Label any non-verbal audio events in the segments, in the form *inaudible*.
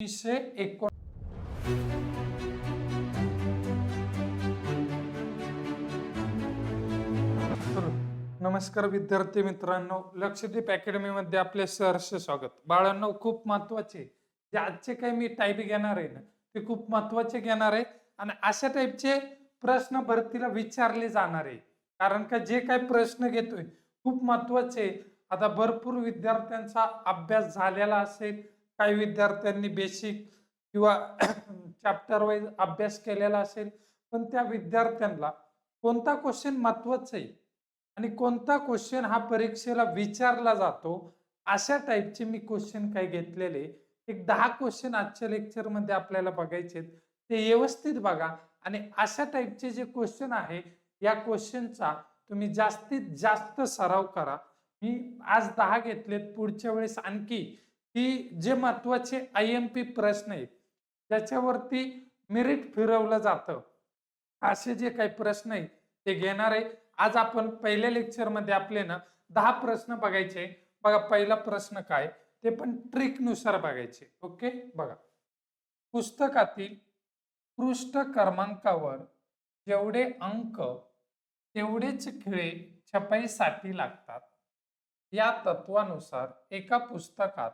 एकोणीसशे एकोण नमस्कार विद्यार्थी मित्रांनो लक्षदीप अकॅडमी मध्ये आपले सहर्ष स्वागत. बाळांनो खूप महत्त्वाचे. जे आजचे काही मी टाईप घेणार आहे ना ते खूप महत्त्वाचे घेणार आहे. आणि अशा टाईपचे प्रश्न भरतीला विचारले जाणार आहे. कारण का जे काही प्रश्न घेतोय खूप महत्त्वाचे. आहे. आता भरपूर विद्यार्थ्यांचा अभ्यास झालेला असेल काही विद्यार्थ्यांनी बेसिक किंवा *clears throat* चॅप्टर वाईज अभ्यास केलेला असेल पण त्या विद्यार्थ्यांना कोणता क्वेश्चन महत्त्वाचा आहे? आणि कोणता क्वेश्चन हा परीक्षेला विचारला जातो? अशा टाईपचे मी क्वेश्चन काही घेतलेले. एक दहा क्वेश्चन आजच्या लेक्चरमध्ये आपल्याला बघायचे आहेत. ते व्यवस्थित बघा. आणि अशा टाईपचे जे क्वेश्चन आहे या क्वेश्चनचा तुम्ही जास्तीत जास्त सराव करा. मी आज दहा घेतलेत. पुढच्या वेळेस आणखी की जे महत्त्वाचे आय एम पी प्रश्न आहेत त्याच्यावरती मेरिट फिरवलं जातं. असे जे काही प्रश्न आहेत ते घेणार आहे. आज आपण पहिल्या लेक्चरमध्ये आपले ना दहा प्रश्न बघायचे. बघा पहिला प्रश्न काय? ते पण ट्रिकनुसार बघायचे. ओके बघा. पुस्तकातील पृष्ठ क्रमांकावर जेवढे अंक तेवढेच खिळे छपाईसाठी लागतात. या तत्वानुसार एका पुस्तकात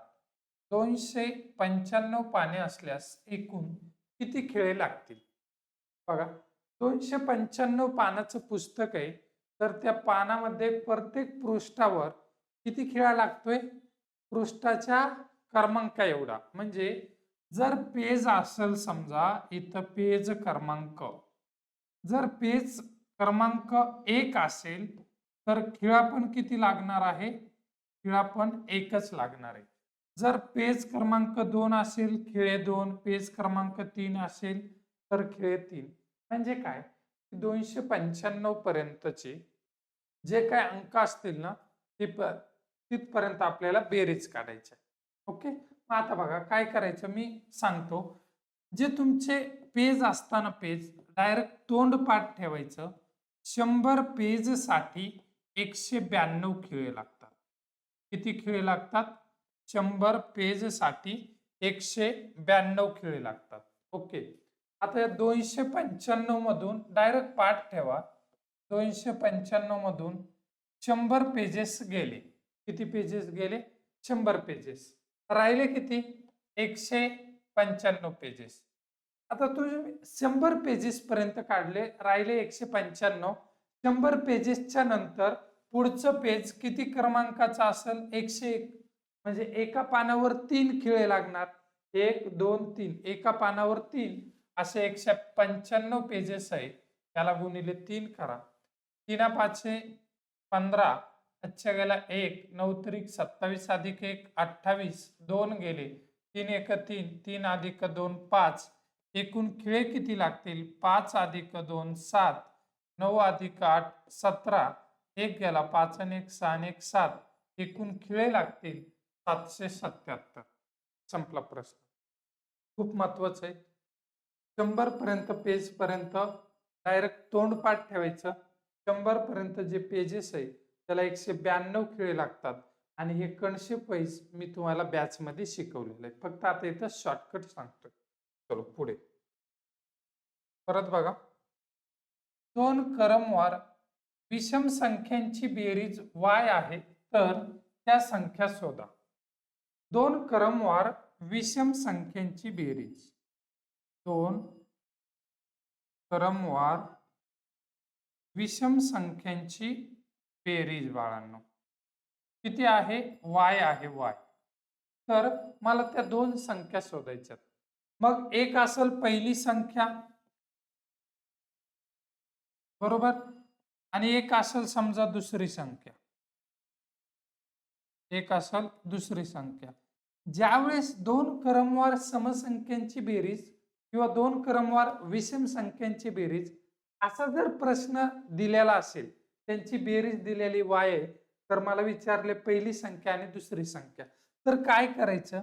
दोनशे पंच्याण्णव पाने असल्यास एकूण किती खिळे लागतील? बघा दोनशे पंच्याण्णव पानाचं पुस्तक आहे तर त्या पानामध्ये प्रत्येक पृष्ठावर किती खेळा लागतोय? पृष्ठाच्या क्रमांका एवढा. म्हणजे जर पेज असेल समजा इथं पेज क्रमांक. जर पेज क्रमांक एक असेल तर खिळा पण किती लागणार आहे? खिळा पण एकच लागणार आहे. जर पेज क्रमांक दोन असेल खिळे दोन पेज क्रमांक तीन असेल तर खिळे तीन. म्हणजे काय? दोनशे पंच्याण्णव पर्यंतचे जे काय अंक असतील ना ते तिथपर्यंत आपल्याला बेरीज काढायचे. ओके? मग आता बघा काय करायचं? मी सांगतो. जे तुमचे पेज असताना पेज डायरेक्ट तोंड पाठ ठेवायचं. शंभर पेजसाठी एकशे ब्याण्णव खिळे लागतात. किती खिळे लागतात? शंभर पेजसाठी एकशे ब्याण्णव खिळे लागतात. ओके. आता या दोनशे पंच्याण्णव मधून डायरेक्ट पाठ ठेवा. दोनशे पंच्याण्णव मधून शंभर पेजेस गेले. किती पेजेस गेले? शंभर पेजेस राहिले किती? एकशे पंच्याण्णव पेजेस आता तुम्ही शंभर पेजेस पर्यंत काढले राहिले एकशे पंच्याण्णव. शंभर पेजेसच्या नंतर पुढचं पेज किती क्रमांकाचं असेल? एकशे एक. म्हणजे एका पानावर तीन खिळे लागणार. एक दोन तीन. एका पानावर तीन. असे एकशे पंच्याण्णव पेजेस आहेत. त्याला गुणिले तीन करा. तीना पाचशे पंधरा. अच्छा गेला एक नऊ तरीक सत्तावीस अधिक एक अठ्ठावीस. दोन गेले. तीन एक तीन. तीन अधिक दोन पाच. एकूण खिळे किती लागतील? पाच अधिक दोन सात. नऊ अधिक आठ सतरा. एक गेला पाच आणि एक सहा आणि एक सात. एकूण खिळे लागतील. सातशे सत्याहत्तर. संपला प्रश्न. खूप महत्वाचं आहे. शंभर पर्यंत पेज पर्यंत डायरेक्ट तोंडपाठ ठेवायचं. शंभर पर्यंत जे पेजेस आहे त्याला एकशे ब्याण्णव खिळे लागतात. आणि हे कणशे पैस मी तुम्हाला बॅच मध्ये शिकवलेलं आहे. फक्त आता इथं शॉर्टकट सांगतोय. चलो पुढे. परत बघा. दोन क्रमवार विषम संख्यांची बेरीज वाय आहे तर त्या संख्या शोधा. दोन क्रमवार विषम संख्यांची बेरीज. दोन क्रमवार विषम संख्यांची बेरीज बाळांनो. किती आहे? वाय आहे वाय. तर मला त्या दोन संख्या शोधायच्यात. मग एक असेल पहिली संख्या. बरोबर? आणि एक असेल समजा दुसरी संख्या. एक असेल दुसरी संख्या. ज्यावेळेस दोन क्रमवार समसंख्यांची बेरीज किंवा दोन क्रमवार विषम संख्यांची बेरीज असा जर प्रश्न दिलेला असेल त्यांची बेरीज दिलेली वाय आहे तर मला विचारले पहिली संख्या आणि दुसरी संख्या. तर काय करायचं?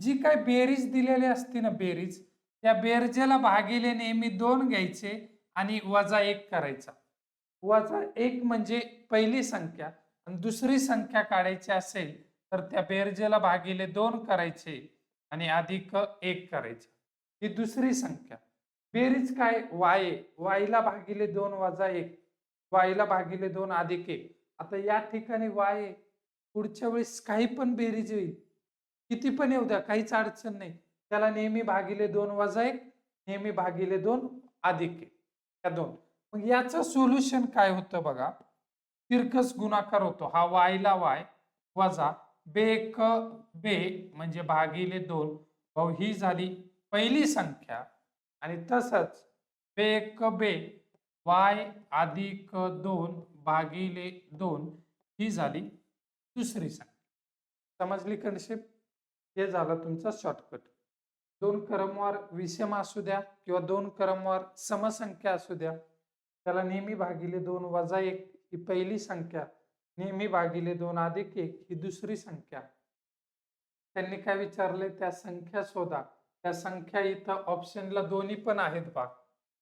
जी काय बेरीज दिलेली असते ना बेरीज त्या बेरजेला भागिले नेहमी दोन घ्यायचे आणि वजा एक करायचा. वजा एक म्हणजे पहिली संख्या आणि दुसरी संख्या काढायची असेल तर त्या बेरजेला भागिले दोन करायचे आणि अधिक एक करायचे. ही दुसरी संख्या. बेरीज काय? वाय. वायला भागिले दोन वजा एक. वायला भागिले दोन अधिक एक. आता या ठिकाणी वाय पुढच्या वेळेस काही पण बेरीज होईल किती पण येऊ द्या काहीच अडचण नाही. त्याला नेहमी भागिले दोन वजा एक नेहमी भागिले दोन अधिक एक. या दोन. मग याचं सोल्युशन काय होतं बघा? तिरकस गुणाकार होतो. हा वायला वाय वजा बेक बे म्हणजे भागिले दोन. भाऊ ही झाली पहिली संख्या. आणि तसंच बेक बे वाय अधिक दोन भागिले दोन ही झाली दुसरी संख्या. समजली कन्सेप्ट हे झालं तुमचं शॉर्टकट दोन क्रमवार विषम असू द्या किंवा दोन क्रमवार समसंख्या असू द्या. त्याला नेहमी भागिले दोन वजा एक ही पहिली संख्या. नेहमी भागिले दोन अधिक एक ही दुसरी संख्या. त्यांनी काय विचारले? त्या संख्या शोधा. त्या संख्या इथं ऑप्शनला दोन्ही पण आहेत बा.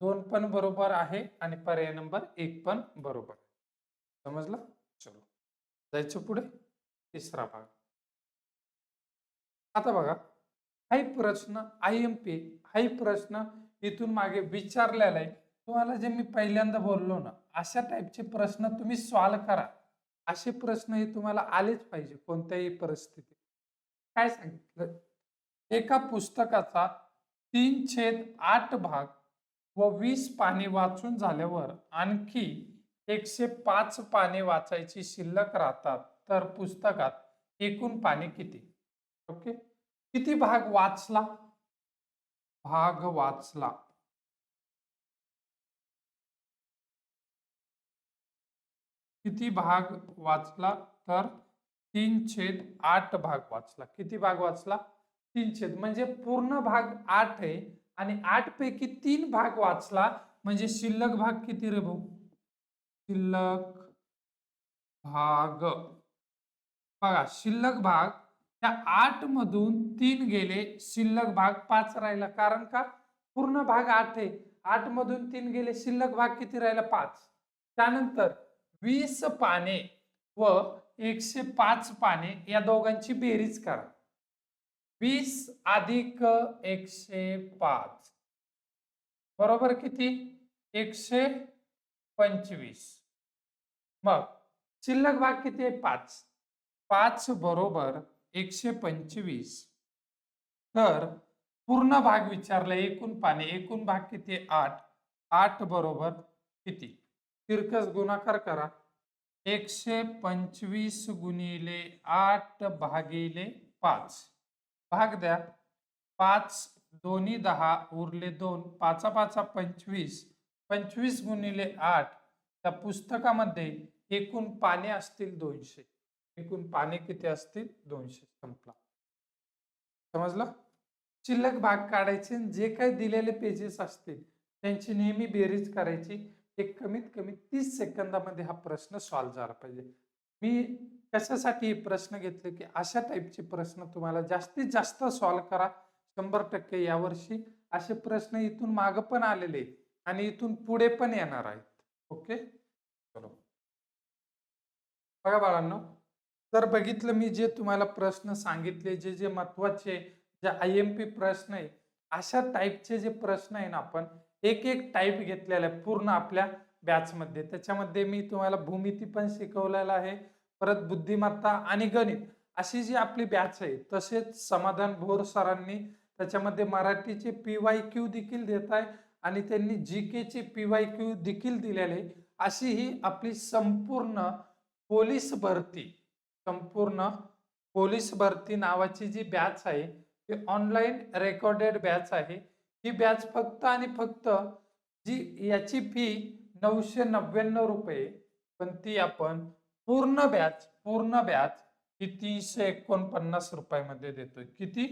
दोन पण बरोबर आहे आणि पर्याय नंबर एक पण बरोबर समजलं? चलो. जायचं पुढे? तिसरा भाग. आता बघा. हाही प्रश्न आय एम पी हाही प्रश्न इथून मागे विचारलेला आहे. तुम्हाला जे मी पहिल्यांदा बोललो ना अशा टाईपचे प्रश्न तुम्ही सॉल्व करा. असे प्रश्न हे तुम्हाला आलेच पाहिजे कोणत्याही परिस्थितीत. काय सांगितलं? एका पुस्तकाचा तीन छेद आठ भाग व वीस पाने वाचून झाल्यावर आणखी एकशे पाच पाने वाचायची शिल्लक राहतात तर पुस्तकात एकूण पाने किती? ओके? किती भाग वाचला? भाग वाचला. किती भाग वाचला तर तीन छेद आठ भाग वाचला. किती भाग वाचला? तीन छेद. म्हणजे पूर्ण भाग आठ आहे आणि आठ पैकी तीन भाग वाचला म्हणजे शिल्लक भाग किती रे भाऊ? शिल्लक भाग. बघा शिल्लक भाग त्या आठ मधून तीन गेले शिल्लक भाग पाच राहिला. कारण का? पूर्ण भाग आठ आहे. आठ मधून तीन गेले शिल्लक भाग किती राहिला? पाच. त्यानंतर वीस पाने व एकशे पाच पाने या दोघांची बेरीज करा. वीस अधिक एकशे पाच. बरोबर किती? एकशे पंचवीस. मग शिल्लक भाग किती आहे? पाच. पाच बरोबर एकशे पंचवीस. तर पूर्ण भाग विचारला एकूण पाने एकूण भाग किती आठ. आठ बरोबर किती? तिरकस गुणाकार करा. एकशे पंचवीस गुणिले आठ भागिले पाच. भाग द्या. पाच दोन्ही दहा उरले दोन. पाचा पाचा पंचवीस. पंचवीस गुणिले आठ. त्या पुस्तकामध्ये एकूण पाने असतील दोनशे. एकूण पाने किती असतील? दोनशे. संपला. समजलं? शिल्लक भाग काढायचे आणि जे काही दिलेले पेजेस असतील त्यांची नेहमी बेरीज करायची. एक कमीत कमी तीस सेकंदामध्ये हा प्रश्न सॉल्व्ह झाला पाहिजे. मी कशासाठी हे प्रश्न घेतले की अशा टाईपचे प्रश्न तुम्हाला जास्तीत जास्त सॉल्व्ह करा शंभर टक्के यावर्षी असे प्रश्न इथून मागं पण आलेले आणि इथून पुढे पण येणार आहेत. ओके चलो बघा बाळांनो तर बघितलं मी जे तुम्हाला प्रश्न सांगितले जे जे महत्त्वाचे जे आय एम पी प्रश्न आहे अशा टाईपचे जे प्रश्न आहे ना आपण एक एक टाईप घेतलेला आहे पूर्ण आपल्या बॅचमध्ये त्याच्यामध्ये मी तुम्हाला भूमिती पण शिकवलेला आहे परत बुद्धिमत्ता आणि गणित अशी जी आपली बॅच आहे तसेच समाधान भोर सरांनी त्याच्यामध्ये मराठीचे पी वाय क्यू देखील देत आहे आणि त्यांनी जी केचे पी वाय क्यू देखील दिलेले अशी ही आपली संपूर्ण पोलीस भरती संपूर्ण पोलीस भरती नावाची जी बॅच आहे ती ऑनलाईन रेकॉर्डेड बॅच आहे. ही बॅच फक्त आणि फक्त जी याची फी नऊशे नव्याण्णव रुपये पण ती आपण पूर्ण बॅच पूर्ण बॅच ही तीनशे एकोणपन्नास रुपयामध्ये देतोय. किती?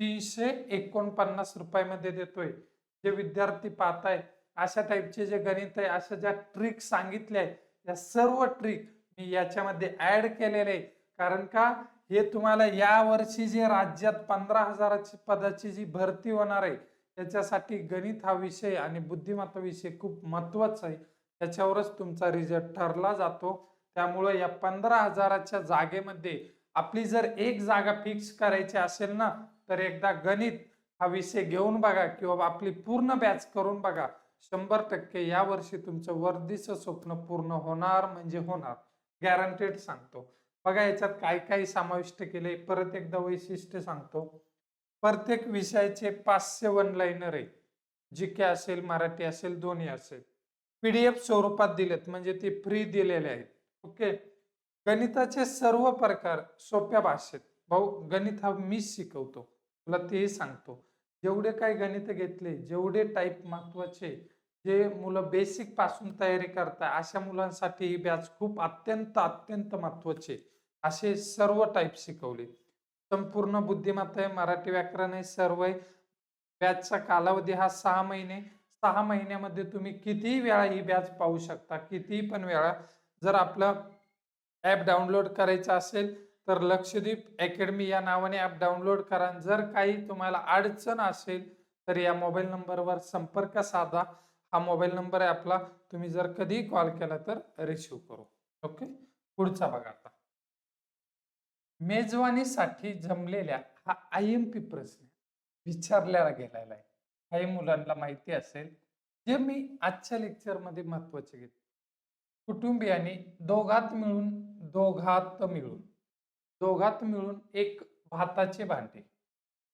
तीनशे एकोणपन्नास रुपयामध्ये देतोय. जे विद्यार्थी पाहताय अशा टाईपचे जे गणित आहे अशा ज्या ट्रिक सांगितल्या आहेत या सर्व ट्रिक मी याच्यामध्ये ऍड केलेले आहे कारण का? हे तुम्हाला या वर्षी जे राज्यात पंधरा हजाराची पदाची जी भरती होणार आहे त्याच्यासाठी गणित हा विषय आणि बुद्धिमत्ता विषय खूप महत्त्वाचा आहे. त्याच्यावरच तुमचा रिझल्ट ठरला जातो. त्यामुळे या पंधरा हजाराच्या जागेमध्ये आपली जर एक जागा फिक्स करायची असेल ना तर एकदा गणित हा विषय घेऊन बघा किंवा आपली पूर्ण बॅच करून बघा. शंभर टक्के या वर्षी तुमचं वर्धीचं स्वप्न पूर्ण होणार म्हणजे होणार. गॅरंटेड सांगतो. बघा याच्यात काय काय समाविष्ट केले परत एकदा वैशिष्ट्य सांगतो. प्रत्येक विषयाचे पाचशे वन लाईनर आहे. जी के असेल मराठी असेल दोन्ही असेल. पीडीएफ स्वरूपात दिलेत म्हणजे ते फ्री दिलेले आहेत. ओके गणिताचे सर्व प्रकार सोप्या भाषेत. भाऊ गणित हा मीच शिकवतो. तुला तेही सांगतो. जेवढे काही गणित घेतले जेवढे टाईप महत्त्वाचे जे मुलं बेसिकपासून तयारी करताय अशा मुलांसाठी ही बॅच खूप अत्यंत अत्यंत महत्त्वाचे. असे सर्व टाईप शिकवले. संपूर्ण बुद्धिमत्ता आहे. मराठी व्याकरण आहे सर्व आहे. बॅचचा कालावधी हा सहा महिने. सहा महिन्यामध्ये तुम्ही कितीही वेळा ही बॅच पाहू शकता. कितीही पण वेळा जर आपलं ॲप डाउनलोड करायचं असेल तर लक्षद्वीप अकॅडमी या नावाने ॲप डाउनलोड करा. जर काही तुम्हाला अडचण असेल तर या मोबाईल नंबरवर संपर्क साधा. हा मोबाईल नंबर आहे आपला. तुम्ही जर कधी कॉल केला तर रिसिव्ह करू. ओके? पुढचा बघा आता. मेजवानीसाठी जमलेल्या हा आय एम पी प्रश्न विचारलेला गेलेला आहे. काही मुलांना माहिती असेल जे मी आजच्या लेक्चरमध्ये महत्त्वाचे घेते कुटुंबियांनी दोघात मिळून दोघात मिळून दोघात मिळून एक भाताचे भांडे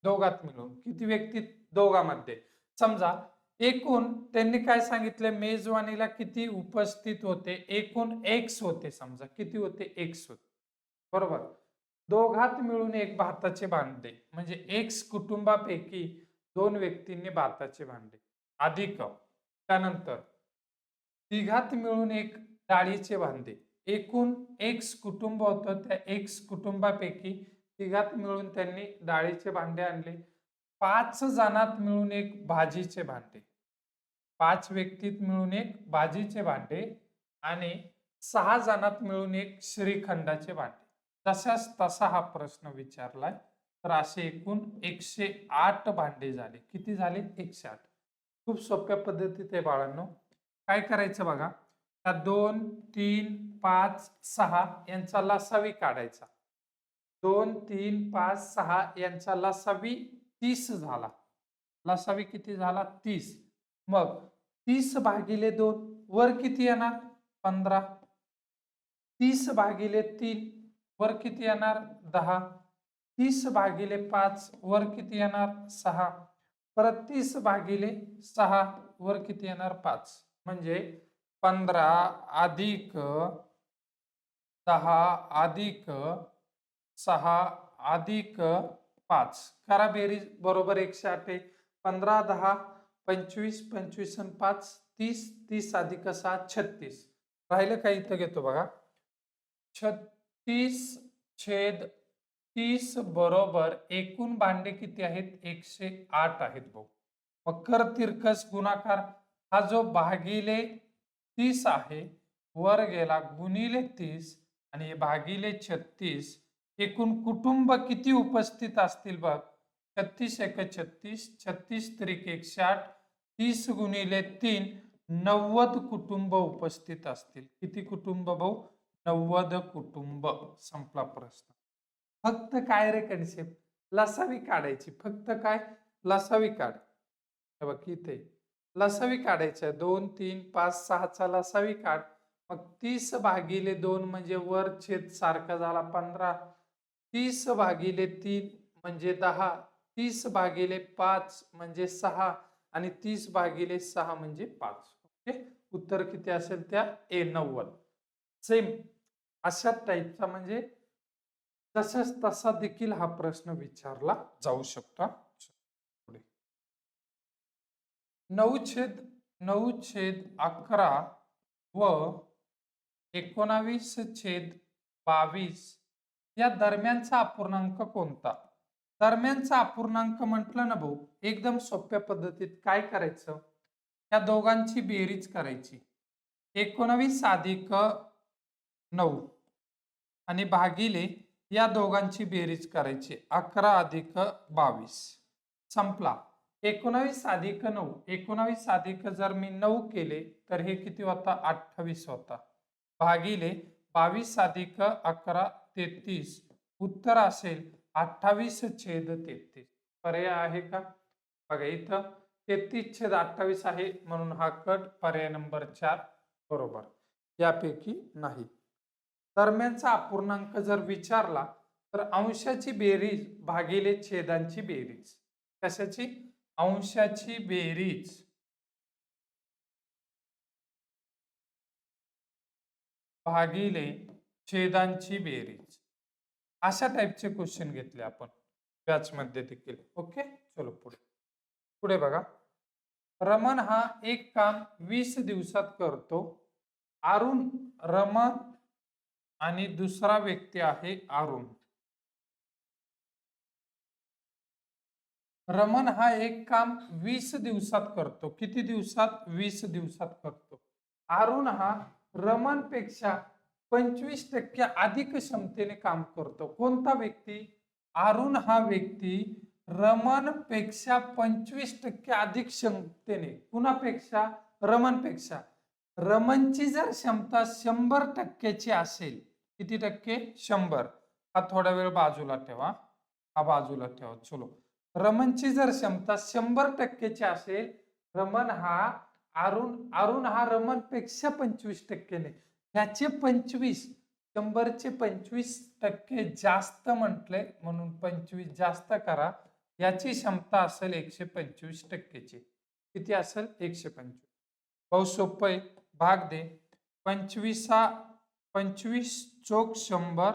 दोघात मिळून किती व्यक्ती दोघांमध्ये. समजा एकूण त्यांनी काय सांगितले? मेजवानीला किती उपस्थित होते? एकूण एक्स होते समजा किती होते? एक्स होते. बरोबर? दोघात मिळून एक भाताचे भांडे. म्हणजे एक्स कुटुंबापैकी दोन व्यक्तींनी भाताचे भांडे. अधिक त्यानंतर तिघात मिळून एक डाळीचे भांडे. एकूण एक्स कुटुंब होतं त्या एक्स कुटुंबापैकी तिघात मिळून त्यांनी डाळीचे भांडे आणले. पाच जणात मिळून एक भाजीचे भांडे. पाच व्यक्तीत मिळून एक भाजीचे भांडे आणि सहा जणात मिळून एक श्रीखंडाचे भांडे. तसाच तसा हा प्रश्न विचारलाय. तर असे एकूण एकशे आठ भांडे झाले. किती झाले? एकशे आठ. खूप सोप्या पद्धतीत आहे बाळांनो. काय करायचं बघा? त्या दोन तीन पाच सहा यांचा लसावी काढायचा. दोन तीन पाच सहा यांचा लसावी तीस झाला. लसावी किती झाला? तीस. मग तीस भागिले दोन वर किती येणार? पंधरा. तीस भागिले तीन वर किती येणार? दहा. तीस भागिले पाच, वर किती येणार? सहा. परत तीस भागिले सहा, वर किती येणार? पाच. म्हणजे पंधरा अधिक दहा अधिक सहा अधिक पाच. करा बेरीज. बरोबर एकशे आठ पंधरा, दहा, पंचवीस पंचवीस आणि पाच. तीस तीस अधिक सहा, छत्तीस. राहिलं काय इथं घेतो बघा. तीस छेद तीस बरोबर एकूण भांडे किती आहेत? एकशे आठ आहेत भाऊ मग कर तिरकस गुणाकार हा जो भागिले तीस आहे वर गेला गुणिले तीस आणि भागिले छत्तीस एकूण कुटुंब किती उपस्थित असतील बघ? छत्तीस एक छत्तीस छत्तीस त्रिक एकशे आठ तीस गुणिले तीन नव्वद कुटुंब उपस्थित असतील. किती कुटुंब भाऊ? नव्वद कुटुंब संपला प्रश्न. फक्त काय रे कन्सेप्ट लसावी काढायची. फक्त काय? लसावी काढ. हे बघ इथे. लसावी काढायच्या दोन तीन पाच सहाचा लसावी काढ. मग तीस भागिले दोन म्हणजे वर छेद सारखा झाला पंधरा. तीस भागिले तीन म्हणजे दहा. तीस भागिले पाच म्हणजे सहा. आणि तीस भागिले सहा म्हणजे पाच. ओके? उत्तर किती असेल त्या? ए नव्वद. सेम. अशा टाईपचा म्हणजे तसंच तसा देखील हा प्रश्न विचारला जाऊ शकतो. पुढे. नऊ छेद नऊ छेद अकरा व एकोणावीस छेद बावीस या दरम्यानचा अपूर्णांक कोणता? दरम्यानचा अपूर्णांक म्हटलं ना भाऊ एकदम सोप्या पद्धतीत काय करायचं? या दोघांची बेरीज करायची. एकोणावीस अधिक नऊ. आणि भागिले या दोघांची बेरीज करायची. अकरा अधिक बावीस. संपला. एकोणावीस अधिक नऊ. एकोणावीस अधिक जर मी नऊ केले तर हे किती होता? अठ्ठावीस होता. भागिले बावीस अधिक अकरा तेहतीस. उत्तर असेल अठ्ठावीस छेद तेहतीस. पर्याय आहे का? बघा इथं तेहतीस छेद अठ्ठावीस आहे म्हणून हा कट पर्याय नंबर चार. बरोबर. यापैकी नाही. दरम्यानचा अपूर्णांक जर विचारला तर अंशाची बेरीज भागिले छेदांची बेरीज. कशाची? अंशाची बेरीज. भागिले छेदांची बेरीज. अशा टाईपचे क्वेश्चन घेतले आपण. मध्ये देखील. ओके चलो पुढे. पुढे बघा. रमन हा एक काम वीस दिवसात करतो. अरुण रमन आणि दुसरा व्यक्ती आहे अरुण. रमन हा एक काम वीस दिवसात करतो. किती दिवसात? वीस दिवसात करतो. अरुण हा रमनपेक्षा पंचवीस टक्के अधिक क्षमतेने काम करतो. कोणता व्यक्ती? अरुण हा व्यक्ती रमनपेक्षा पंचवीस टक्के अधिक क्षमतेने कुणापेक्षा? रमनपेक्षा रमनची जर क्षमता शंभर टक्क्याची असेल किती टक्के? शंभर. हा थोडा वेळ बाजूला ठेवा. हा बाजूला ठेवा. चलो. रमनची जर क्षमता शंभर टक्क्याची असेल रमन हा अरुण अरुण हा रमनपेक्षा पंचवीस टक्केने ह्याचे पंचवीस शंभरचे पंचवीस टक्के जास्त म्हटले म्हणून पंचवीस जास्त करा. याची क्षमता असेल एकशे पंचवीस टक्केची किती असेल? एकशे पंचवीस. बहुत सोपं आहे. भाग दे. पंचवीसा पंचवीस चोक शंभर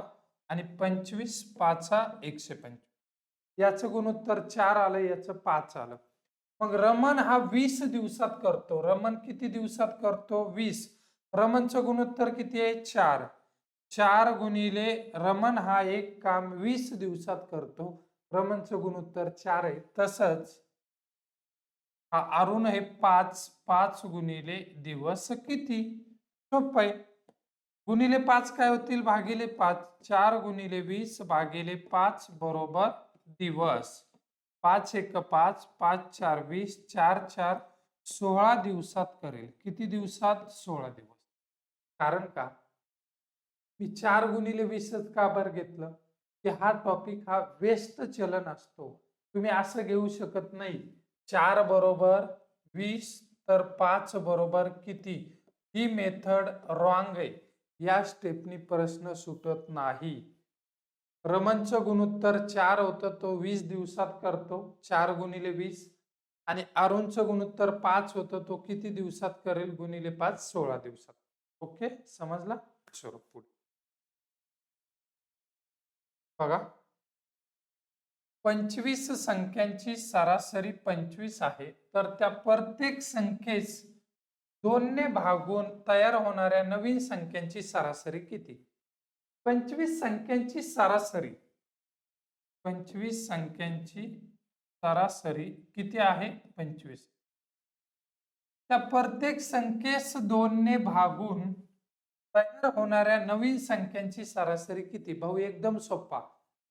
आणि पंचवीस पाचा एकशे पंचवीस. याचं गुणोत्तर चार आलं याचं पाच आलं. मग रमन हा वीस दिवसात करतो. रमन किती दिवसात करतो? वीस. रमनचं गुणोत्तर किती आहे? चार. चार गुणिले रमन हा एक काम वीस दिवसात करतो. रमनचं गुणोत्तर चार आहे. तसंच अरुण हे पाच पाच गुणिले दिवस किती? सोप आहे. गुणिले पाच काय होतील? भागिले पाच. चार गुणिले वीस भागिले पाच बरोबर दिवस. पाच एक पाच पाच चार वीस चार चार सोळा दिवसात करेल. किती दिवसात? सोळा दिवस. कारण का? मी चार गुणिले वीसच का बरं घेतलं? की हा टॉपिक हा व्यस्त चलन असतो. तुम्ही असं घेऊ शकत नाही. चार बरोबर वीस तर पाच बरोबर किती? ही मेथड रॉंग आहे. या स्टेपनी प्रश्न सुटत नाही. रमनचं गुणोत्तर चार होतं तो वीस दिवसात करतो. चार गुणिले वीस. आणि अरुणचं गुणोत्तर पाच होतं तो किती दिवसात करेल? गुणिले पाच सोळा दिवसात. ओके? समजला? पुढे. बघा. पंचवीस संख्यांची सरासरी पंचवीस आहे. तर त्या प्रत्येक संख्येस दोनने भागून तयार होणाऱ्या नवीन संख्यांची सरासरी किती? पंचवीस संख्यांची सरासरी. पंचवीस संख्यांची सरासरी किती आहे? पंचवीस. त्या प्रत्येक संख्येस दोनने भागून तयार होणाऱ्या नवीन संख्यांची सरासरी किती? भाऊ एकदम सोपा.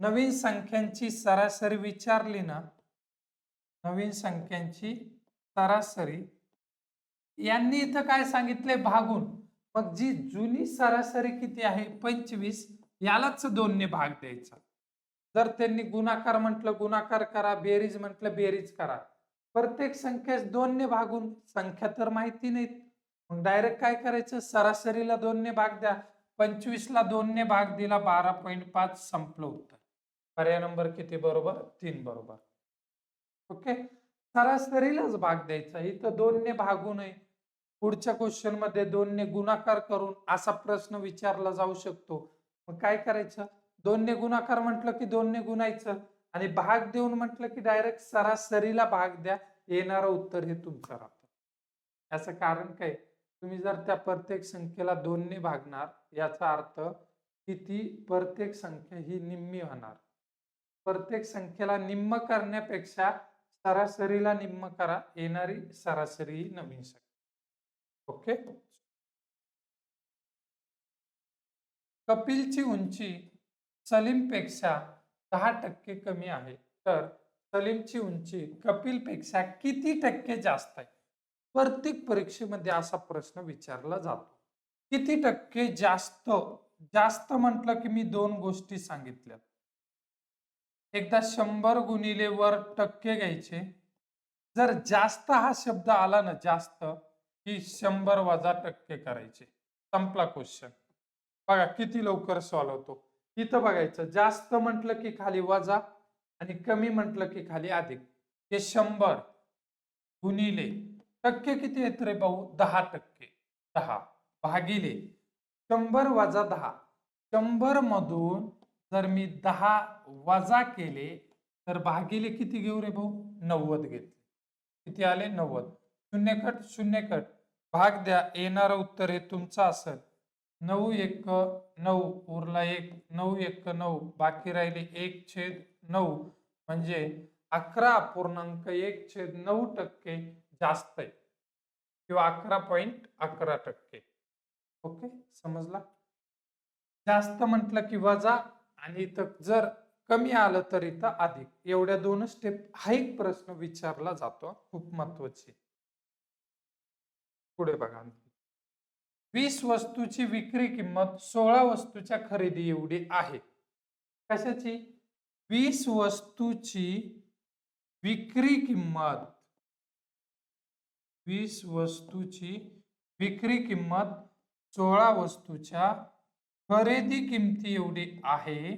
नवीन संख्यांची सरासरी विचारली ना नवीन संख्यांची सरासरी यांनी इथं काय सांगितले? भागून. मग जी जुनी सरासरी किती आहे? पंचवीस यालाच दोनने भाग द्यायचा. जर त्यांनी गुणाकार म्हटलं गुणाकार करा. बेरीज म्हटलं बेरीज करा. प्रत्येक संख्येस दोनने भागून. संख्या तर माहिती नाहीत. मग डायरेक्ट काय करायचं? सरासरीला दोनने भाग द्या. पंचवीसला दोनने भाग दिला बारा पॉईंट पाच संपलं होतं. पर्याय नंबर किती बरोबर? तीन बरोबर. ओके? सरासरीलाच भाग द्यायचा. इथं दोनने भागू नये. पुढच्या क्वेश्चनमध्ये दोनने गुणाकार करून असा प्रश्न विचारला जाऊ शकतो. मग काय करायचं? दोनने गुणाकार म्हटलं की दोनने गुणायचं आणि भाग देऊन म्हटलं की डायरेक्ट सरासरीला भाग द्या. येणारं उत्तर हे तुमचं राहतं. याचं कारण काय? तुम्ही जर त्या प्रत्येक संख्येला दोनने भागणार याचा अर्थ की ती प्रत्येक संख्या ही निम्मी होणार. प्रत्येक संख्येला निम्म करण्यापेक्षा सरासरीला निम्म करा. येणारी सरासरी ही नवीन संख्या. ओके? कपिलची उंची सलीमपेक्षा दहा टक्के कमी आहे. तर सलीमची उंची कपिलपेक्षा किती टक्के जास्त आहे? प्रत्येक परीक्षेमध्ये असा प्रश्न विचारला जातो. किती टक्के जास्त? जास्त म्हटलं की मी दोन गोष्टी सांगितल्या एकदा शंभर गुणिले वर टक्के घ्यायचे. जर जास्त हा शब्द आला ना जास्त की शंभर वजा टक्के करायचे. संपला क्वेश्चन बघा किती लवकर सॉल्व्ह होतो. इथं बघायचं जास्त म्हटलं की खाली वजा आणि कमी म्हटलं की खाली अधिक. हे शंभर गुणिले टक्के किती येत रे भाऊ? दहा टक्के. दहा. भागिले. शंभर वजा दहा. शंभर मधून जर मी दहा वजा केले तर भागिले किती घेऊ रे भाऊ? नव्वद घेतले. किती आले? नव्वद. शून्य कट शून्य कट. भाग द्या. येणारं उत्तर हे तुमचं असेल. नऊ एक नऊ उरला एक नऊ एक नऊ. बाकी राहिले एक छेद नऊ. म्हणजे अकरा पूर्णांक एक छेद नऊ टक्के जास्त आहे. किंवा अकरा पॉईंट अकरा टक्के. ओके? समजला? जास्त म्हटलं की वजा आणि इथं जर कमी आलं तर इथं अधिक. एवढ्या दोन स्टेप हा एक प्रश्न विचारला जातो. खूप महत्वाची. पुढे बघा वीस वस्तूची विक्री किंमत सोळा वस्तूच्या खरेदी एवढी आहे. कशाची? वीस वस्तूची विक्री किंमत. वीस वस्तूची विक्री किंमत सोळा वस्तूच्या खरेदी किमती एवढी आहे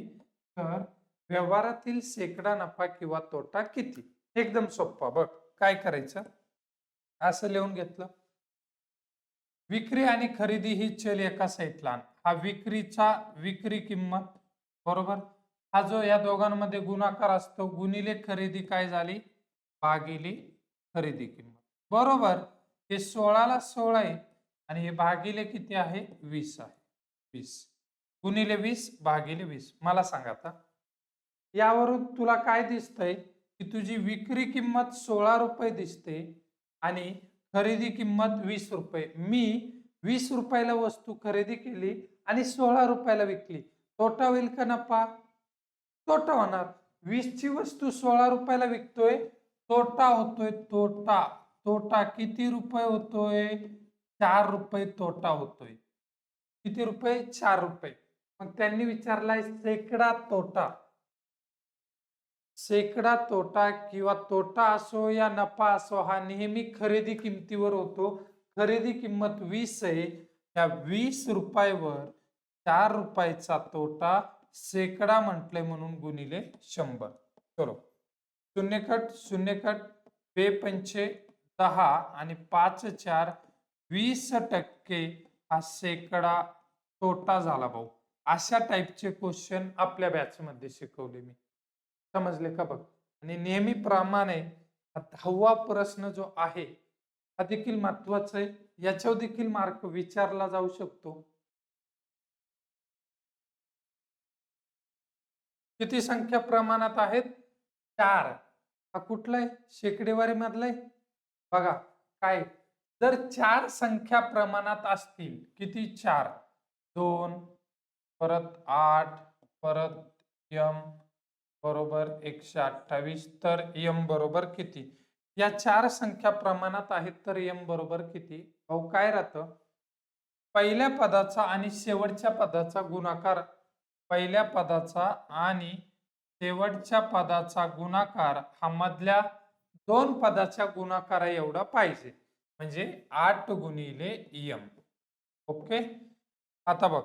तर व्यवहारातील शेकडा नफा किंवा तोटा किती? एकदम सोप्पा बघ काय करायचं? असं लिहून घेतलं. विक्री आणि खरेदी ही चल एका साईडला हा विक्रीचा विक्री किंमत बरोबर? हा जो या दोघांमध्ये गुणाकार असतो गुणिले खरेदी काय झाली? भागिले खरेदी किंमत. बरोबर? हे सोळाला सोळा आहे आणि हे भागिले किती आहे? वीस आहे. वीस. गुणिले वीस भागिले वीस. मला सांगा आता. यावरून तुला काय दिसतंय? की तुझी विक्री किंमत सोळा रुपये दिसते आणि खरेदी किंमत वीस रुपये. मी वीस रुपयाला वस्तू खरेदी केली आणि सोळा रुपयाला विकली. तोटा होईल का नफा? तोटा होणार. वीसची वस्तू सोळा रुपयाला विकतोय. तोटा होतोय तोटा. तोटा किती रुपये होतोय? चार रुपये तोटा होतोय. किती रुपये? चार रुपये. मग त्यांनी विचारलाय शेकडा तोटा. शेकडा तोटा किंवा तोटा असो या नफा असो हा नेहमी खरेदी किमतीवर होतो. खरेदी किंमत वीस आहे. या वीस रुपयावर चार रुपयाचा तोटा शेकडा म्हटले म्हणून गुणिले शंभर. चलो. शून्य कट शून्य कट बे पंचे दहा आणि पाच चार वीस टक्के हा शेकडा तोटा झाला भाऊ. अशा टाईपचे क्वेश्चन आपल्या बॅच मध्ये शिकवले मी. समजले का बघ? आणि नेहमीप्रमाणे हा दहावा प्रश्न जो आहे हा देखील महत्त्वाचा आहे. याच्यावर देखील मार्क विचारला जाऊ शकतो. किती संख्या प्रमाणात आहेत? चार. हा कुठला आहे शेकडेवारी मधला आहे बघा काय? जर चार संख्या प्रमाणात असतील किती? चार. दोन परत आठ परत यम बरोबर एकशे अठ्ठावीस तर यम बरोबर किती? या चार संख्या प्रमाणात आहेत तर यम बरोबर किती? भाऊ काय राहतं? पहिल्या पदाचा आणि शेवटच्या पदाचा गुणाकार पहिल्या पदाचा आणि शेवटच्या पदाचा गुणाकार हा मधल्या दोन पदाच्या गुणाकारा एवढा पाहिजे. म्हणजे आठ गुणिले यम ओके? आता बघ.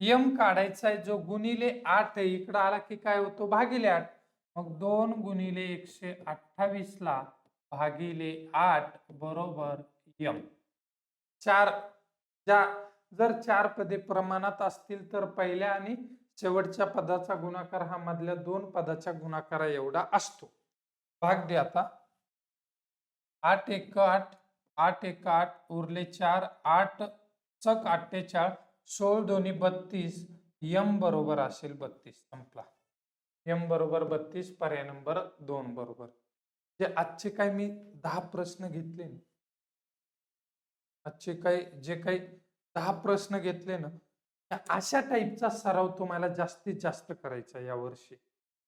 यम काढायचा आहे. जो गुणिले आठ आहे. इकडं आला की काय होतो? भागिले आठ. मग दोन गुणिले एकशे अठ्ठावीस ला भागिले आठ बरोबर यम. चार ज्या जर चार पदे प्रमाणात असतील तर पहिल्या आणि शेवटच्या पदाचा गुणाकार हा मधल्या दोन पदाच्या गुणाकारा एवढा असतो. भाग दे आता. आठ एक आठ आठ एक आठ उरले चार आठ चक अठ्ठेचाळ सोळ दोन्ही बत्तीस यम बरोबर असेल बत्तीस संपला. यम बरोबर बत्तीस पर्याय नंबर दोन बरोबर. जे आजचे काय मी दहा प्रश्न घेतले ना आजचे काही जे काही दहा प्रश्न घेतले ना त्या अशा टाईपचा सराव तुम्हाला जास्तीत जास्त करायचा या वर्षी.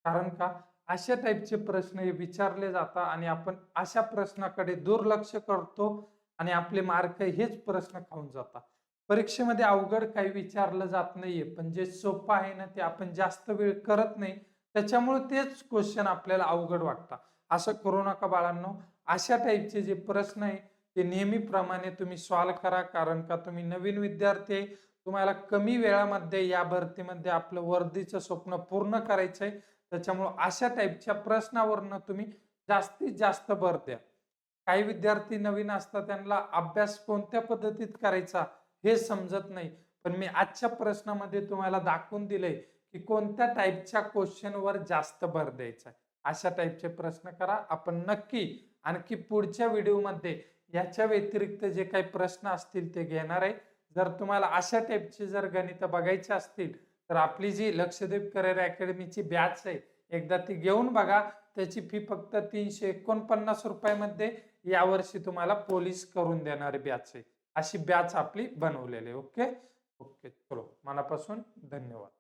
कारण का? अशा टाईपचे प्रश्न हे विचारले जातात आणि आपण अशा प्रश्नाकडे दुर्लक्ष करतो आणि आपले मार्क हेच प्रश्न खाऊन जातात. परीक्षेमध्ये अवघड काही विचारलं जात नाहीये पण जे सोपं आहे ना ते आपण जास्त वेळ करत नाही त्याच्यामुळे तेच क्वेश्चन आपल्याला अवघड वाटतात. असं करू नका बाळांनो. अशा टाईपचे जे प्रश्न आहे ते नेहमीप्रमाणे तुम्ही सॉल्व्ह करा कारण का तुम्ही नवीन विद्यार्थी आहे तुम्हाला कमी वेळामध्ये या भरतीमध्ये आपलं वर्दीचं स्वप्न पूर्ण करायचंय. त्याच्यामुळं अशा टाईपच्या प्रश्नावरनं तुम्ही जास्तीत जास्त भर द्या. काही विद्यार्थी नवीन असतात त्यांना अभ्यास कोणत्या पद्धतीत करायचा? हे समजत नाही. पण मी आजच्या प्रश्नामध्ये तुम्हाला दाखवून दिलंय की कोणत्या टाईपच्या क्वेश्चनवर जास्त भर द्यायचा आहे. अशा टाईपचे प्रश्न करा. आपण नक्की आणखी पुढच्या व्हिडिओमध्ये याच्या व्यतिरिक्त जे काही प्रश्न असतील ते घेणार आहे. जर तुम्हाला अशा टाईपचे जर गणित बघायचे असतील तर आपली जी लक्षद्वीप करिअर अकॅडमीची बॅच आहे एकदा ती घेऊन बघा. त्याची फी फक्त तीनशे एकोणपन्नास रुपयामध्ये यावर्षी तुम्हाला पोलीस करून देणारी बॅच आहे. अशी बॅच आपली बनवलेली आहे. ओके ओके चलो. मनापासून धन्यवाद.